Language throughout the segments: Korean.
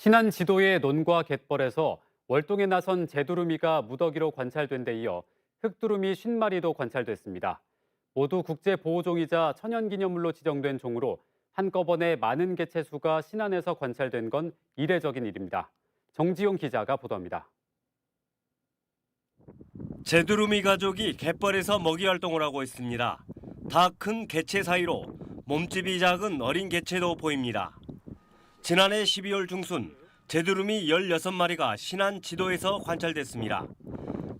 신안 지도의 논과 갯벌에서 월동에 나선 제두루미가 무더기로 관찰된 데 이어 흑두루미 50마리도 관찰됐습니다. 모두 국제보호종이자 천연기념물로 지정된 종으로 한꺼번에 많은 개체 수가 신안에서 관찰된 건 이례적인 일입니다. 정지용 기자가 보도합니다. 제두루미 가족이 갯벌에서 먹이 활동을 하고 있습니다. 다 큰 개체 사이로 몸집이 작은 어린 개체도 보입니다. 지난해 12월 중순 제두루미 16마리가 신안 지도에서 관찰됐습니다.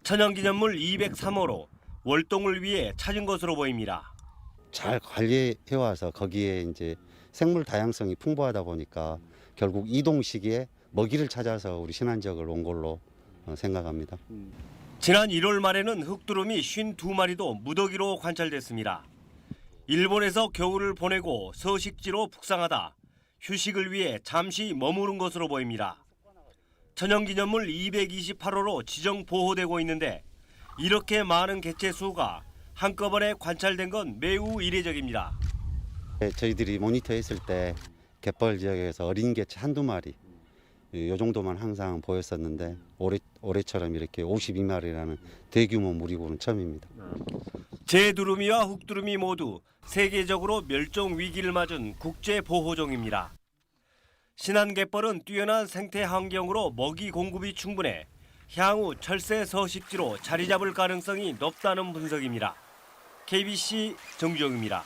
천연기념물 203호로 월동을 위해 찾은 것으로 보입니다. 잘 관리해 와서 거기에 이제 생물 다양성이 풍부하다 보니까 결국 이동 시기에 먹이를 찾아서 우리 신안 지역을 온 걸로 어, 생각합니다. 지난 1월 말에는 흑두루미 52마리도 무더기로 관찰됐습니다. 일본에서 겨울을 보내고 서식지로 북상하다 휴식을 위해 잠시 머무른 것으로 보입니다. 천연기념물 228호로 지정 보호되고 있는데 이렇게 많은 개체 수가 한꺼번에 관찰된 건 매우 이례적입니다. 네, 저희들이 모니터했을 때 갯벌 지역에서 어린 개체 한두 마리 이 정도만 항상 보였었는데 올해 올해처럼 이렇게 52마리라는 대규모 무리고는 처음입니다. 제두루미와 흑두루미 모두 세계적으로 멸종 위기를 맞은 국제 보호종입니다. 신안갯벌은 뛰어난 생태 환경으로 먹이 공급이 충분해 향후 철새 서식지로 자리 잡을 가능성이 높다는 분석입니다. KBC 정주영입니다.